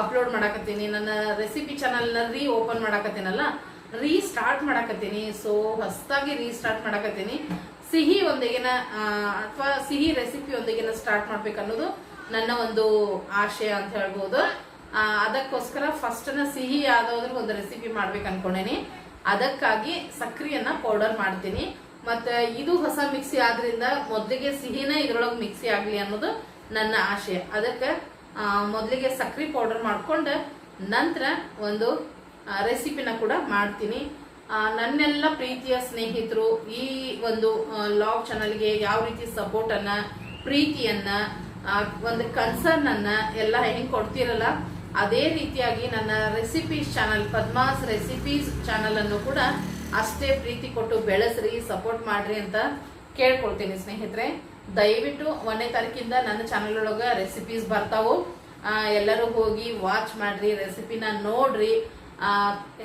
S1: ಅಪ್ಲೋಡ್ ಮಾಡಾಕತ್ತೀನಿ, ನನ್ನ ರೆಸಿಪಿ ಚಾನಲ್ನ ರೀ ಓಪನ್ ಮಾಡಾಕತ್ತೀನಲ್ಲ ರೀ ಸ್ಟಾರ್ಟ್ ಮಾಡಾಕತ್ತೀನಿ. ಸೊ ಹೊಸದಾಗಿ ರೀ ಸ್ಟಾರ್ಟ್ ಮಾಡಾಕತ್ತೀನಿ. ಸಿಹಿ ಒಂದಿಗಿನ ಅಥವಾ ಸಿಹಿ ರೆಸಿಪಿ ಒಂದಿಗಿನ ಸ್ಟಾರ್ಟ್ ಮಾಡ್ಬೇಕನ್ನೋದು ನನ್ನ ಒಂದು ಆಶಯ ಅಂತ ಹೇಳ್ಬೋದು. ಅದಕ್ಕೋಸ್ಕರ ಫಸ್ಟ್ನ ಸಿಹಿ ಯಾವ್ದಾದ್ರು ಒಂದು ರೆಸಿಪಿ ಮಾಡ್ಬೇಕು ಅನ್ಕೊಂಡೇನಿ ಅದಕ್ಕಾಗಿ ಸಕ್ರಿಯನ್ನ ಪೌಡರ್ ಮಾಡ್ತೀನಿ. ಮತ್ತೆ ಇದು ಹೊಸ ಮಿಕ್ಸಿ ಆದ್ರಿಂದ ಮೊದಲಿಗೆ ಸಿಹಿನ ಇದ್ರೊಳಗೆ ಮಿಕ್ಸಿ ಆಗ್ಲಿ ಅನ್ನೋದು ನನ್ನ ಆಶೆ. ಅದಕ್ಕೆ ಮೊದಲಿಗೆ ಸಕ್ಕರೆ ಪೌಡರ್ ಮಾಡ್ಕೊಂಡು ನಂತರ ಒಂದು ರೆಸಿಪಿನ ಕೂಡ ಮಾಡ್ತೀನಿ. ನನ್ನೆಲ್ಲ ಪ್ರೀತಿಯ ಸ್ನೇಹಿತರು, ಈ ಒಂದು ಲಾಗ್ ಚಾನಲ್ಗೆ ಯಾವ ರೀತಿ ಸಪೋರ್ಟ್ ಅನ್ನ ಪ್ರೀತಿಯನ್ನ ಒಂದು ಕನ್ಸರ್ನ್ ಅನ್ನ ಎಲ್ಲ ಹೆಂಗ್ ಕೊಡ್ತಿರಲ್ಲ, ಅದೇ ರೀತಿಯಾಗಿ ನನ್ನ recipes channel, Padma's recipes channel ಅನ್ನು ಕೂಡ ಅಷ್ಟೇ ಪ್ರೀತಿ ಕೊಟ್ಟು ಬೆಳೆಸ್ರಿ ಸಪೋರ್ಟ್ ಮಾಡ್ರಿ ಅಂತ ಕೇಳ್ಕೊಳ್ತೀನಿ ಸ್ನೇಹಿತರೆ. ದಯವಿಟ್ಟು ಒಂದನೇ ತಾರೀಕಿಂದ ನನ್ನ ಚಾನಲ್ ಒಳಗ ರೆಸಿಪೀಸ್ ಬರ್ತಾವು. ಎಲ್ಲರೂ ಹೋಗಿ ವಾಚ್ ಮಾಡ್ರಿ ರೆಸಿಪಿನ ನೋಡ್ರಿ.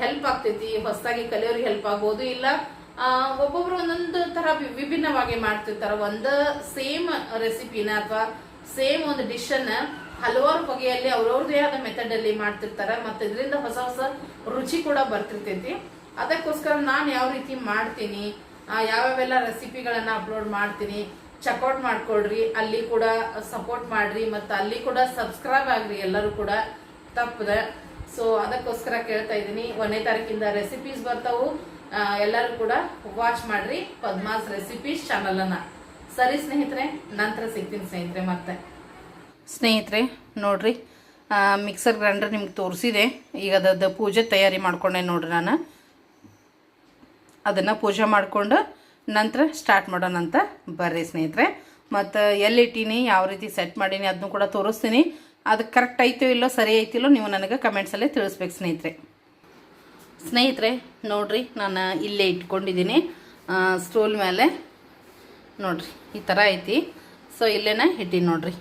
S1: ಹೆಲ್ಪ್ ಆಗ್ತೈತಿ. ಹೊಸದಾಗಿ ಕಲಿಯೋರಿಗೆ ಹೆಲ್ಪ್ ಆಗ್ಬೋದು. ಇಲ್ಲ ಒಬ್ಬೊಬ್ರು ಒಂದೊಂದು ತರ ವಿಭಿನ್ನವಾಗಿ ಮಾಡ್ತಿರ್ತಾರ. ಒಂದ ಸೇಮ್ ರೆಸಿಪಿನ ಅಥವಾ ಸೇಮ್ ಒಂದು ಡಿಶ್ ಅನ್ನ ಹಲವಾರು ಬಗೆಯಲ್ಲಿ ಅವ್ರವ್ರದೇ ಆದ ಮೆಥಡ್ ಅಲ್ಲಿ ಮಾಡ್ತಿರ್ತಾರ. ಮತ್ತೆ ಇದರಿಂದ ಹೊಸ ಹೊಸ ರುಚಿ ಕೂಡ ಬರ್ತಿರ್ತೈತಿ. ಅದಕ್ಕೋಸ್ಕರ ನಾನು ಯಾವ ರೀತಿ ಮಾಡ್ತೀನಿ ಯಾವ್ಯಾವೆಲ್ಲ ರೆಸಿಪಿಗಳನ್ನು ಅಪ್ಲೋಡ್ ಮಾಡ್ತೀನಿ ಚೆಕ್ಔಟ್ ಮಾಡ್ಕೊಳ್ರಿ, ಅಲ್ಲಿ ಕೂಡ ಸಪೋರ್ಟ್ ಮಾಡ್ರಿ, ಮತ್ತೆ ಅಲ್ಲಿ ಕೂಡ ಸಬ್ಸ್ಕ್ರೈಬ್ ಆಗ್ರಿ, ಎಲ್ಲರೂ ಕೂಡ. ತಪ್ಪದೆ. ಸೊ ಅದಕ್ಕೋಸ್ಕರ ಕೇಳ್ತಾ ಇದ್ದೀನಿ ಒಂದನೇ ತಾರೀಕಿಂದ ರೆಸಿಪೀಸ್ ಬರ್ತಾವು. ಎಲ್ಲರೂ ಕೂಡ ವಾಚ್ ಮಾಡ್ರಿ, ಪದ್ಮಾಸ್ ರೆಸಿಪೀಸ್ ಚಾನಲನ್ನು ಸರಿ ಸ್ನೇಹಿತರೆ, ನಂತರ ಸಿಗ್ತೀನಿ ಸ್ನೇಹಿತರೆ ಮತ್ತೆ. ಸ್ನೇಹಿತರೆ, ನೋಡ್ರಿ ಮಿಕ್ಸರ್ ಗ್ರೈಂಡರ್ ನಿಮ್ಗೆ ತೋರಿಸಿದೆ. ಈಗ ಅದದ್ದು ಪೂಜೆ ತಯಾರಿ ಮಾಡ್ಕೊಂಡೆ ನೋಡ್ರಿ ನಾನು. ಅದನ್ನು ಪೂಜೆ ಮಾಡಿಕೊಂಡು ನಂತರ ಸ್ಟಾರ್ಟ್ ಮಾಡೋಣ ಅಂತ ಬರ್ರಿ ಸ್ನೇಹಿತರೆ. ಮತ್ತು ಎಲ್ಲಿಟ್ಟೀನಿ ಯಾವ ರೀತಿ ಸೆಟ್ ಮಾಡೀನಿ ಅದನ್ನು ಕೂಡ ತೋರಿಸ್ತೀನಿ. ಅದು ಕರೆಕ್ಟ್ ಐತೋ ಇಲ್ಲೋ, ಸರಿ ಐತಿಲ್ಲೋ ನೀವು ನನಗೆ ಕಮೆಂಟ್ಸಲ್ಲೇ ತಿಳಿಸ್ಬೇಕು ಸ್ನೇಹಿತರೆ. ಸ್ನೇಹಿತರೆ, ನೋಡ್ರಿ ನಾನು ಇಲ್ಲೇ ಇಟ್ಕೊಂಡಿದ್ದೀನಿ. ಸ್ಟೂಲ್ ಮೇಲೆ. ನೋಡ್ರಿ, ಈ ಥರ ಐತಿ. ಸೊ ಇಲ್ಲೇನ ಇಟ್ಟೀನಿ ನೋಡ್ರಿ.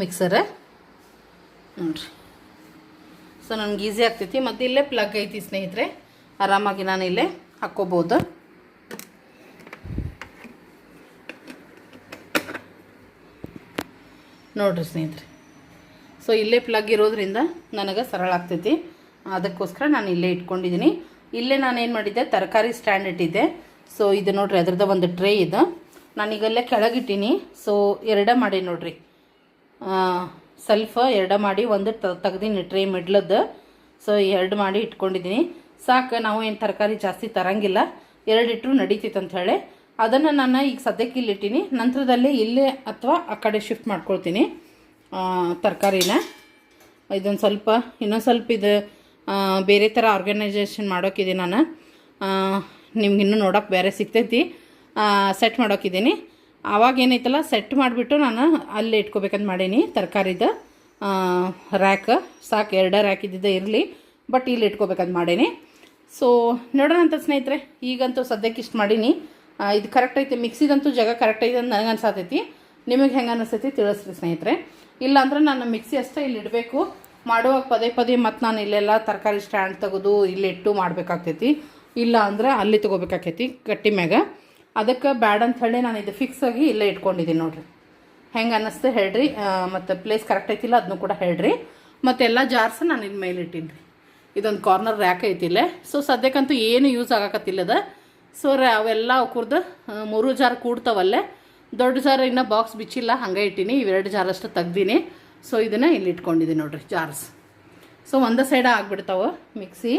S1: ಮಿಕ್ಸರ್ ನೋಡ್ರಿ. ಸೊ ನನಗೆ ಈಸಿ ಆಗ್ತೈತಿ. ಮತ್ತು ಇಲ್ಲೇ ಪ್ಲಗ್ ಐತಿ ಸ್ನೇಹಿತರೆ. ಆರಾಮಾಗಿ ನಾನು ಇಲ್ಲೇ ಹಾಕ್ಕೋಬೋದು ನೋಡ್ರಿ ಸ್ನೇಹಿತರೆ, ಸೊ ಇಲ್ಲೇ ಪ್ಲಗ್ ಇರೋದ್ರಿಂದ ನನಗೆ ಸರಳ ಆಗ್ತೈತಿ. ಅದಕ್ಕೋಸ್ಕರ ನಾನು ಇಲ್ಲೇ ಇಟ್ಕೊಂಡಿದ್ದೀನಿ. ಇಲ್ಲೇ ನಾನು ಏನು ಮಾಡಿದ್ದೆ, ತರಕಾರಿ ಸ್ಟ್ಯಾಂಡ್ ಇಟ್ಟಿದ್ದೆ. ಸೊ ಇದು ನೋಡ್ರಿ, ಅದ್ರದ್ದು ಒಂದು ಟ್ರೇ ಇದು. ನಾನೀಗಲ್ಲೇ ಕೆಳಗಿಟ್ಟೀನಿ. ಸೊ ಎರಡ ಮಾಡಿ ನೋಡ್ರಿ. ಸ್ವಲ್ಪ ಎರಡ ಮಾಡಿ, ಒಂದು ತೆಗ್ದೀನಿ ಟ್ರೇ ಮಿಡ್ಲದ್ದು. ಸೊ ಎರಡು ಮಾಡಿ ಇಟ್ಕೊಂಡಿದ್ದೀನಿ. ಸಾಕು, ನಾವು ಏನು ತರಕಾರಿ ಜಾಸ್ತಿ ತರಂಗಿಲ್ಲ, ಎರಡು ಇಟ್ಟರು ನಡೀತಿತ್ತು ಅಂತ ಹೇಳಿ. ಅದನ್ನು ನಾನು ಈಗ ಸದ್ಯಕ್ಕೆ ಇಲ್ಲಿ ಇಟ್ಟೀನಿ. ನಂತರದಲ್ಲಿ ಇಲ್ಲೇ ಅಥವಾ ಆ ಕಡೆ ಶಿಫ್ಟ್ ಮಾಡ್ಕೊಳ್ತೀನಿ ತರಕಾರಿನ. ಇದೊಂದು ಸ್ವಲ್ಪ, ಇನ್ನೊಂದು ಸ್ವಲ್ಪ ಇದು ಬೇರೆ ಥರ ಆರ್ಗನೈಸೇಷನ್ ಮಾಡೋಕ್ಕಿದೆ ನಾನು. ನಿಮ್ಗೆ ಇನ್ನೂ ನೋಡೋಕೆ ಬೇರೆ ಸಿಗ್ತೈತಿ. ಸೆಟ್ ಮಾಡೋಕ್ಕಿದ್ದೀನಿ ಆವಾಗ ಏನೈತಲ್ಲ ಸೆಟ್ ಮಾಡಿಬಿಟ್ಟು ನಾನು ಅಲ್ಲೇ ಇಟ್ಕೋಬೇಕಂತ ಮಾಡೀನಿ ತರಕಾರಿದ. ರ್ಯಾಕ್ ಸಾಕು, ಎರಡೇ ರ್ಯಾಕ್ ಇದ್ದಿದ್ದೇ ಇರಲಿ ಬಟ್ ಇಲ್ಲಿ ಇಟ್ಕೋಬೇಕಂತ ಮಾಡೀನಿ. ಸೊ ನೋಡೋಣ ಅಂತ ಸ್ನೇಹಿತರೆ, ಈಗಂತೂ ಸದ್ಯಕ್ಕೆ ಇಷ್ಟು ಮಾಡೀನಿ. ಇದು ಕರೆಕ್ಟ್ ಐತೆ. ಮಿಕ್ಸಿದಂತೂ ಜಾಗ ಕರೆಕ್ಟ್ ಐತೆ ಅಂತ ನನಗೆ ಅನ್ಸತೈತಿ. ನಿಮಗೆ ಹೆಂಗೆ ಅನಿಸ್ತೈತಿ ತಿಳಿಸ್ರಿ ಸ್ನೇಹಿತರೆ. ಇಲ್ಲಾಂದ್ರೆ ನಾನು ಮಿಕ್ಸಿ ಅಷ್ಟೇ ಇಲ್ಲಿ ಇಡಬೇಕು. ಮಾಡುವಾಗ ಪದೇ ಪದೇ ಮತ್ತು ನಾನು ಇಲ್ಲೆಲ್ಲ ತರಕಾರಿ ಸ್ಟ್ಯಾಂಡ್ ತೆಗೆದು ಇಲ್ಲಿ ಇಟ್ಟು ಮಾಡಬೇಕಾಗ್ತೈತಿ. ಇಲ್ಲ ಅಂದ್ರೆ ಅಲ್ಲಿ ತೊಗೋಬೇಕಾಕೈತಿ ಗಟ್ಟಿ ಮ್ಯಾಗ. ಅದಕ್ಕೆ ಬ್ಯಾಡ್ ಅಂತ ಹೇಳಿ ನಾನು ಇದು ಫಿಕ್ಸ್ ಆಗಿ ಇಲ್ಲೇ ಇಟ್ಕೊಂಡಿದ್ದೀನಿ ನೋಡ್ರಿ. ಹೆಂಗೆ ಅನ್ನಿಸ್ತು ಹೇಳ್ರಿ. ಮತ್ತು ಪ್ಲೇಸ್ ಕರೆಕ್ಟ್ ಐತಿಲ್ಲ ಅದನ್ನು ಕೂಡ ಹೇಳ್ರಿ. ಮತ್ತೆಲ್ಲ ಜಾರ್ಸ್ ನಾನು ಇನ್ನು ಮೇಲೆ ಇಟ್ಟೀನಿ ಇದೊಂದು ಕಾರ್ನರ್ ರ್ಯಾಕ್ ಐತಿಲ್ಲ ಸೊ ಸದ್ಯಕ್ಕಂತೂ ಏನು ಯೂಸ್ ಆಗಾಕತ್ತಿಲ್ಲದ. ಸೊ ಅವೆಲ್ಲ ಕುರ್ದು ಮೂರು ಜಾರ್ ಕೂಡ್ತಾವಲ್ಲೇ ದೊಡ್ಡ ಜಾರ್ ಇನ್ನೂ ಬಾಕ್ಸ್ ಬಿಚ್ಚಿಲ್ಲ, ಹಂಗೆ ಇಟ್ಟೀನಿ. ಇವೆರಡು ಜಾರ್ ಅಷ್ಟು ತೆಗ್ದೀನಿ. ಸೊ ಇದನ್ನು ಇಲ್ಲಿ ಇಟ್ಕೊಂಡಿದ್ದೀನಿ ನೋಡ್ರಿ, ಜಾರ್ಸ್. ಸೊ ಒಂದೇ ಸೈಡ ಆಗ್ಬಿಡ್ತಾವೆ ಮಿಕ್ಸಿ.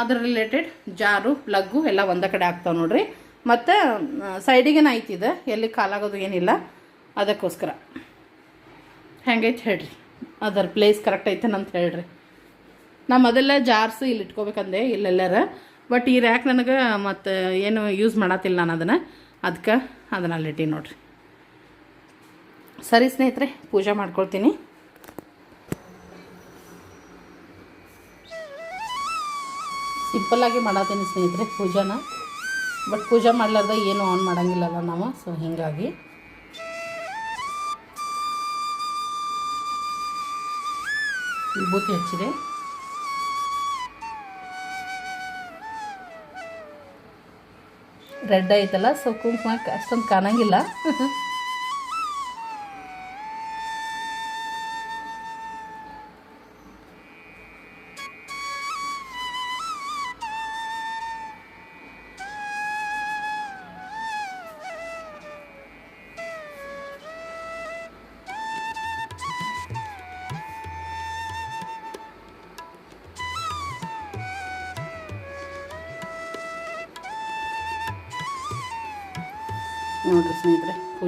S1: ಅದ್ರ ರಿಲೇಟೆಡ್ ಜಾರು ಪ್ಲಗ್ಗು ಎಲ್ಲ ಒಂದೇ ಕಡೆ ಆಗ್ತಾವೆ ನೋಡ್ರಿ. ಮತ್ತು ಸೈಡಿಗೆ ಐತಿದೆ ಎಲ್ಲಿ ಕಾಲಾಗೋದು ಏನಿಲ್ಲ. ಅದಕ್ಕೋಸ್ಕರ. ಹೆಂಗೈತೆ ಹೇಳ್ರಿ. ಅದರ ಪ್ಲೇಸ್ ಕರೆಕ್ಟ್ ಐತೆ ಅಂತ ಹೇಳ್ರಿ. ನಾ ಮೊದಲ ಜಾರ್ಸ್ ಇಲ್ಲಿ ಇಟ್ಕೋಬೇಕಂದೆ ಇಲ್ಲೆಲ್ಲರ. ಬಟ್ ಈ ರ್ಯಾಕ್ ನನಗೆ ಮತ್ತು ಏನು ಯೂಸ್ ಮಾಡತ್ತಿಲ್ಲ ನಾನು ಅದನ್ನು. ಅದಕ್ಕೆ ಅದನ್ನು ಅಲ್ಲಿಟ್ಟಿ ನೋಡ್ರಿ. ಸರಿ ಸ್ನೇಹಿತರೆ, ಪೂಜೆ ಮಾಡ್ಕೊಳ್ತೀನಿ. ಸಿಂಪಲ್ಲಾಗಿ ಮಾಡತ್ತೀನಿ ಸ್ನೇಹಿತರೆ ಪೂಜಾನ. ಬಟ್ ಪೂಜೆ ಮಾಡ್ಲಾರ್ದ ಏನು ಆನ್ ಮಾಡಂಗಿಲ್ಲಲ್ಲ ನಾವು ಸೊ ಹೀಗಾಗಿ. ವಿಭೂತಿ ಹಚ್ಚಿದೆ. ರೆಡ್ ಐತಲ್ಲ ಸೊ ಕುಂಕುಮ ಅಷ್ಟೊಂದು ಕಾಣಂಗಿಲ್ಲ.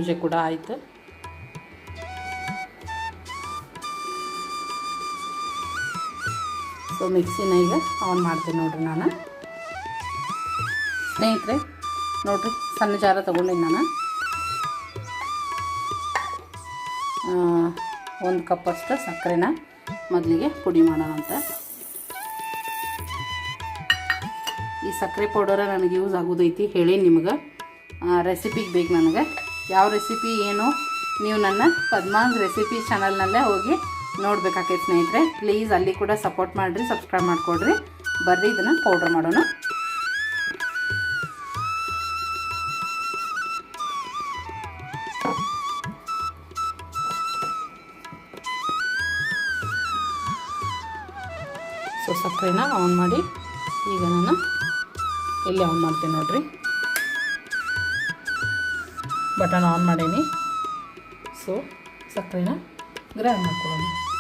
S1: ಪೂಜೆ ಕೂಡ ಆಯಿತು. ಸೊ ಮಿಕ್ಸಿನ ಈಗ ಆನ್ ಮಾಡ್ತೀನಿ ನೋಡ್ರಿ ನಾನು. ಸ್ನೇಹಿತರೆ, ನೋಡ್ರಿ, ಸಣ್ಣ ಜಾರ ತೊಗೊಂಡಿನಿ ನಾನು. ಒಂದು ಕಪ್ಪಷ್ಟು ಸಕ್ಕರೆನ ಮೊದಲಿಗೆ ಪುಡಿ ಮಾಡೋಣ ಅಂತ. ಈ ಸಕ್ಕರೆ ಪೌಡರ ನನಗೆ ಯೂಸ್ ಆಗೋದೈತಿ ಹೇಳಿ ನಿಮ್ಗೆ. ರೆಸಿಪಿಗೆ ಬೇಕು ನನಗೆ. ಯಾವ ರೆಸಿಪಿ ಏನು, ನೀವು ನನ್ನ ಪದ್ಮಾಸ್ ರೆಸಿಪಿ ಚಾನಲ್ನಲ್ಲೇ ಹೋಗಿ ನೋಡಬೇಕಾಗೈತೆ ಸ್ನೇಹಿತರೆ. ಪ್ಲೀಸ್ ಅಲ್ಲಿ ಕೂಡ ಸಪೋರ್ಟ್ ಮಾಡಿರಿ ಸಬ್ಸ್ಕ್ರೈಬ್ ಮಾಡಿಕೊಡ್ರಿ. ಬರ್ರಿ, ಇದನ್ನು ಪೌಡ್ರ್ ಮಾಡೋಣ. ಸೊ ಸಕ್ಕರೆನ ಆನ್ ಮಾಡಿ ಈಗ ನಾನು ಇಲ್ಲಿ ಆನ್ ಮಾಡ್ತೀನಿ ನೋಡ್ರಿ. ಬಟನ್ ಆನ್ ಮಾಡೀನಿ. ಸೊ ಸಕ್ಕರೆನ ಗ್ರ್ಯಾಂಡ್ ಮಾಡ್ಕೊಳ್ಳೋಣ.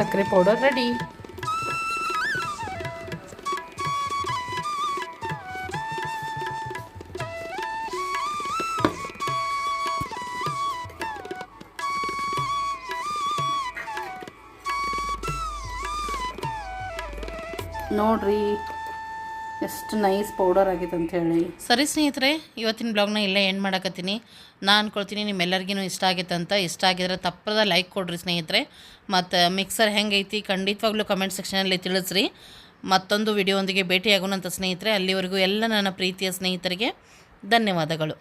S1: ಸಕ್ಕರೆ ಪೌಡರ್ ರೆಡಿ ನೋಡ್ರಿ. ಎಷ್ಟು ನೈಸ್ ಪೌಡರ್ ಆಗೈತೆ ಅಂತ ಹೇಳಿ. ಸರಿ ಸ್ನೇಹಿತರೆ, ಇವತ್ತಿನ ಬ್ಲಾಗ್ನ ಇಲ್ಲ ಎಂಡ್ ಮಾಡಕತ್ತೀನಿ. ನಾನು ಅನ್ಕೊಳ್ತೀನಿ ನಿಮ್ಮೆಲ್ಲರಿಗೂ ಇಷ್ಟ ಆಗೈತೆ ಅಂತ. ಇಷ್ಟ ಆಗಿದ್ರೆ ತಪ್ಪದ ಲೈಕ್ ಕೊಡ್ರಿ ಸ್ನೇಹಿತರೆ. ಮತ್ತು ಮಿಕ್ಸರ್ ಹೆಂಗೈತಿ ಖಂಡಿತವಾಗ್ಲೂ ಕಮೆಂಟ್ ಸೆಕ್ಷನಲ್ಲಿ ತಿಳಿಸ್ರಿ. ಮತ್ತೊಂದು ವಿಡಿಯೋದೊಂದಿಗೆ ಭೇಟಿಯಾಗೋಣಂತ ಸ್ನೇಹಿತರೆ, ಅಲ್ಲಿವರೆಗೂ ಎಲ್ಲ ನನ್ನ ಪ್ರೀತಿಯ ಸ್ನೇಹಿತರಿಗೆ ಧನ್ಯವಾದಗಳು.